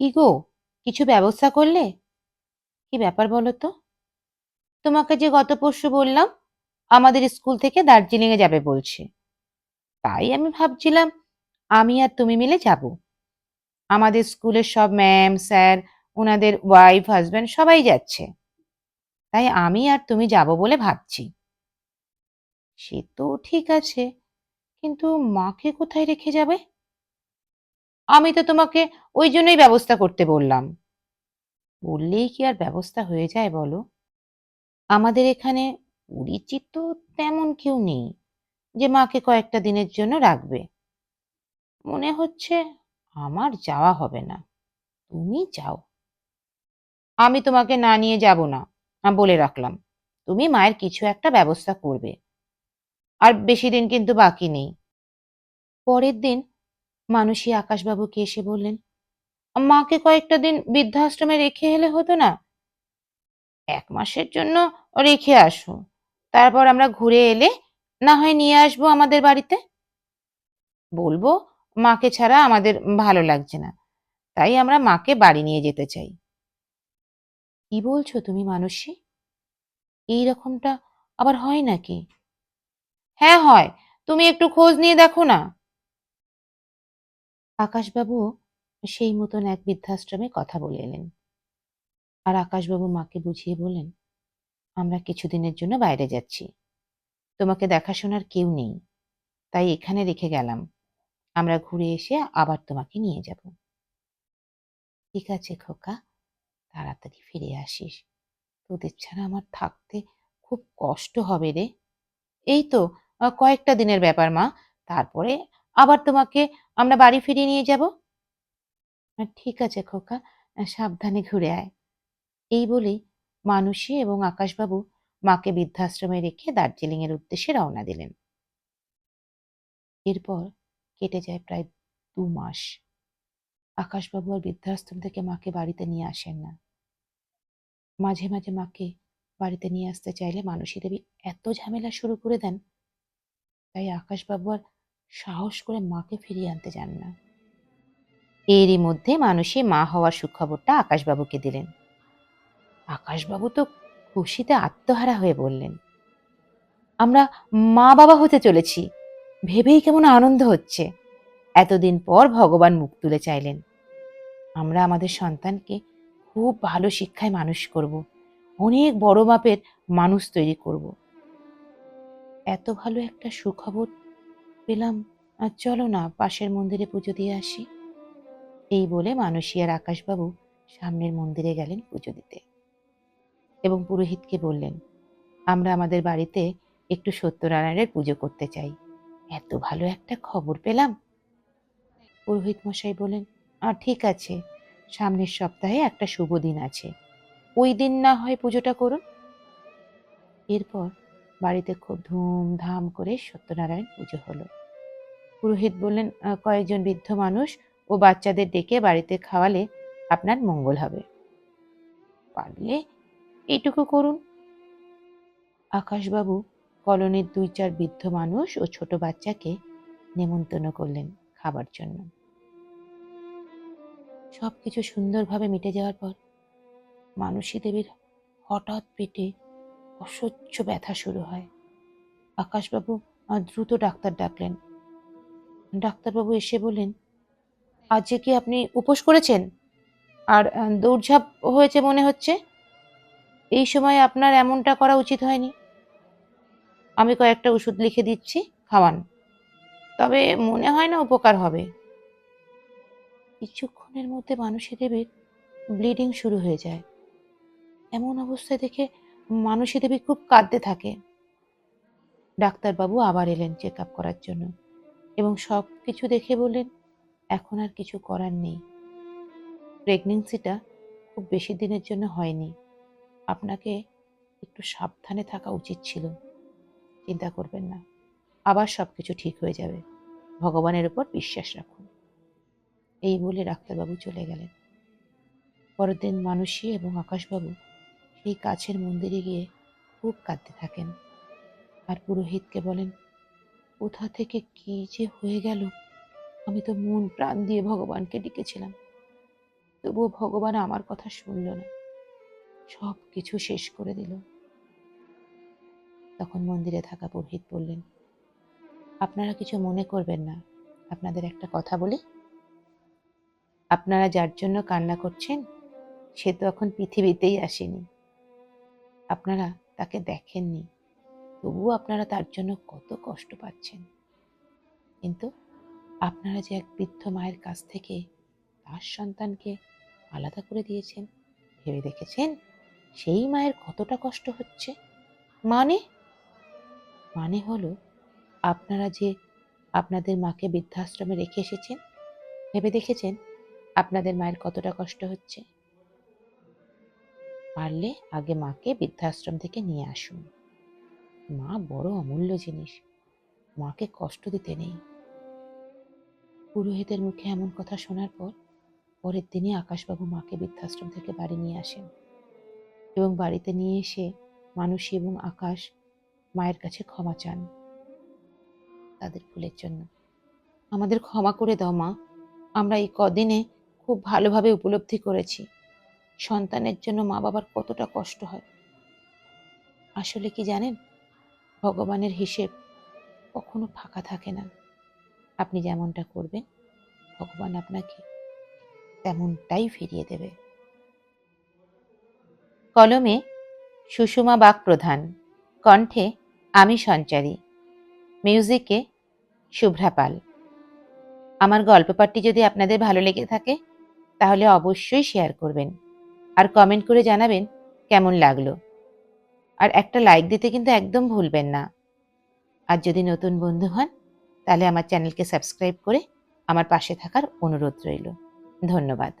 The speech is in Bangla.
কি গো? কিছু ব্যবস্থা করলে? কি ব্যাপার বলো তো? তোমাকে যে গত পরশু বললাম, আমাদের স্কুল থেকে দার্জিলিং এ যাবে বলছে। তাই আমি ভাবছিলাম, আমি আর তুমি মিলে যাব। আমাদের স্কুলের সব ম্যাম, স্যার ওনাদের ওয়াইফ হাজবেন্ড সবাই যাচ্ছে। তাই আমি আর তুমি যাব বলে ভাবছি। সে তো ঠিক আছে, কিন্তু মাকে কোথায় রেখে যাবে? আমি তো তোমাকে ওই জন্যই ব্যবস্থা করতে বললাম। বললেই কি আর ব্যবস্থা হয়ে যায় বলো? আমাদের এখানে পরিচিত তেমন কেউ নেই যে মাকে কয়েকটা দিনের জন্য রাখবে। মনে হচ্ছে আমার যাওয়া হবে না। তুমি যাও। আমি তোমাকে না নিয়ে যাব না বলে রাখলাম। তুমি মায়ের কিছু একটা ব্যবস্থা করবে। আর বেশি দিন কিন্তু বাকি নেই। পরের দিন মানুষই আকাশবাবুকে এসে বললেন, মাকে কয়েকটা দিন বৃদ্ধাশ্রমে রেখে এলে হতো না? এক মাসের জন্য রেখে আসো। তারপর আমরা ঘুরে এলে না হয় নিয়ে আসব আমাদের বাড়িতে? বলব, মাকে ছাড়া আমাদের ভালো লাগছে না। তাই আমরা মাকে বাড়ি নিয়ে যেতে চাই। কি বলছো তুমি মানসী? এই রকমটা আবার হয় নাকি? হ্যাঁ হয়। তুমি একটু খোঁজ নিয়ে দেখো না। আকাশবাবু সেই মতন এক বৃদ্ধাশ্রমে কথা বলে এলেন। আর আকাশবাবু মাকে বুঝিয়ে বললেন, আমরা কিছুদিনের জন্য বাইরে যাচ্ছি। তোমাকে দেখাশোনার কেউ নেই। তাই এখানে রেখে গেলাম। আমরা ঘুরে এসে আবার তোমাকে নিয়ে যাব। ঠিক আছে খোকা, তাড়াতাড়ি ফিরে আসিস। তোদের ছাড়া আমার থাকতে খুব কষ্ট হবে রে। এই তো, কয়েকটা দিনের ব্যাপার মা। তারপরে আবার তোমাকে আমরা বাড়ি ফিরিয়ে নিয়ে যাব? ঠিক আছে খোকা সাবধানে ঘুরে আয়। এই বলেই মানুষী এবং আকাশবাবু মাকে বৃদ্ধাশ্রমে রেখে দার্জিলিং এর উদ্দেশ্যে রওনা দিলেন। এরপর কেটে যায় প্রায় দু মাস। আকাশবাবু আর বৃদ্ধাশ্রম থেকে মাকে বাড়িতে নিয়ে আসেন না। মাঝে মাঝে মাকে বাড়িতে নিয়ে আসতে চাইলে মানসী দেবী এত ঝামেলা শুরু করে দেন, তাই আকাশবাবু আর সাহস করে মাকে ফিরিয়ে আনতে যান না। এরই মধ্যে মানুষী মা হওয়ার সুখবরটা আকাশবাবুকে দিলেন। আকাশবাবু তো খুশিতে আত্মহারা হয়ে বললেন, আমরা মা বাবা হতে চলেছি, ভেবেই কেমন আনন্দ হচ্ছে। এতদিন পর ভগবান মুখ তুলে চাইলেন, আমরা আমাদের সন্তানকে খুব ভালো শিক্ষায় মানুষ করব, অনেক বড় মাপের মানুষ তৈরি করব। এত ভালো একটা সুখবর পেলাম। আর চলো না, পাশের মন্দিরে পুজো দিয়ে আসি। এই বলে মানসিয়ার আকাশবাবু সামনের মন্দিরে গেলেন পুজো দিতে। এবং পুরোহিতকে বললেন, আমরা আমাদের বাড়িতে একটু সত্যনারায়ণের পুজো করতে চাই। এত ভালো একটা খবর পেলাম। পুরোহিত মশাই বলেন আর ঠিক আছে। সামনের সপ্তাহে একটা শুভ দিন আছে। ওই দিন না হয় পুজোটা করুন। এরপর বাড়িতে খুব ধুমধাম করে সত্যনারায়ণ পুজো হলো। পুরোহিত বললেন কয়েকজন বৃদ্ধ মানুষ ও বাচ্চাদের ডেকে বাড়িতে খাওয়ালে আপনার মঙ্গল হবে। পারলে এইটুকু করুন। আকাশবাবু কলোনির দুই চার বৃদ্ধ মানুষ ও ছোট বাচ্চাকে নেমন্তন্ন করলেন খাবার জন্য। সবকিছু সুন্দরভাবে মিটে যাওয়ার পর মানসী দেবীর হঠাৎ পেটে অসহ্য ব্যথা শুরু হয়। আকাশবাবু দ্রুত ডাক্তার ডাকলেন ডাক্তারবাবু এসে বললেন, আজকে কি আপনি উপোস করেছেন? আর দৌড়ঝাঁপ হয়েছে মনে হচ্ছে? এই সময় আপনার এমনটা করা উচিত হয়নি। আমি কয়েকটা ওষুধ লিখে দিচ্ছি, খাওয়ান। তবে মনে হয় না উপকার হবে। কিছুক্ষণের মধ্যে মানুষী দেবীর ব্লিডিং শুরু হয়ে যায়। এমন অবস্থায় দেখে মানুষী দেবী খুব কাঁদতে থাকে। ডাক্তারবাবু আবার এলেন চেক আপ করার জন্য। এবং সব কিছু দেখে বললেন, এখন আর কিছু করার নেই। প্রেগনেন্সিটা খুব বেশি দিনের জন্য হয়নি। আপনাকে একটু সাবধানে থাকা উচিত ছিল। চিন্তা করবেন না। আবার সব কিছু ঠিক হয়ে যাবে। ভগবানের উপর বিশ্বাস রাখুন। এই বলে ডাক্তারবাবু চলে গেলেন। পরের দিন মানুষী এবং আকাশবাবু সেই কাছের মন্দিরে গিয়ে খুব কাঁদতে থাকেন। আর পুরোহিতকে বলেন কোথা থেকে কি যে হয়ে গেল, আমি তো মন প্রাণ দিয়ে ভগবানকে ডেকেছিলাম। তবুও ভগবান আমার কথা শুনল না। সব কিছু শেষ করে দিল। তখন মন্দিরে থাকা পুরোহিত বললেন, আপনারা কিছু মনে করবেন না, আপনাদের একটা কথা বলি। আপনারা যার জন্য কান্না করছেন, সে তো এখন পৃথিবীতেই আসেনি। আপনারা তাকে দেখেননি। তবুও আপনারা তার জন্য কত কষ্ট পাচ্ছেন। কিন্তু আপনারা যে এক বৃদ্ধ মায়ের কাছ থেকে তার সন্তানকে আলাদা করে দিয়েছেন, ভেবে দেখেছেন? সেই মায়ের কতটা কষ্ট হচ্ছে? মানে? মানে হলো আপনারা যে আপনাদের মাকে বৃদ্ধাশ্রমে রেখে এসেছেন, ভেবে দেখেছেন আপনাদের মায়ের কতটা কষ্ট হচ্ছে? পারলে আগে মাকে বৃদ্ধাশ্রম থেকে নিয়ে আসুন। মা বড় অমূল্য জিনিস। মাকে কষ্ট দিতে নেই। পুরোহিতের মুখে এমন কথা শোনার পর, পরের দিনই আকাশবাবু মাকে বৃদ্ধাশ্রম থেকে বাড়ি নিয়ে আসেন এবং বাড়িতে নিয়ে এসে মানুষী এবং আকাশ মায়ের কাছে ক্ষমা চান তাদের ভুলের জন্য। আমাদের ক্ষমা করে দাও মা। আমরা এই কদিনে খুব ভালোভাবে উপলব্ধি করেছি। সন্তানের জন্য মা বাবার কতটা কষ্ট হয়। আসলে কি জানেন? ভগবানের হিসেব কখনো ফাঁকা থাকে না। আপনি যেমনটা করবেন, ভগবান আপনাকে তেমনটাই ফিরিয়ে দেবে। কলমে সুষমা বাগ প্রধান কণ্ঠে আমি সঞ্চারী, মিউজিকে শুভ্রা পাল। আমার গল্প পাঠটি যদি আপনাদের ভালো লেগে থাকে, তাহলে অবশ্যই শেয়ার করবেন। আর কমেন্ট করে জানাবেন কেমন লাগল। আর একটা লাইক দিতে কিন্তু একদম ভুলবেন না। আর যদি নতুন বন্ধু হন, তাহলে আমার চ্যানেলকে সাবস্ক্রাইব করে আমার পাশে থাকার অনুরোধ রইল। ধন্যবাদ।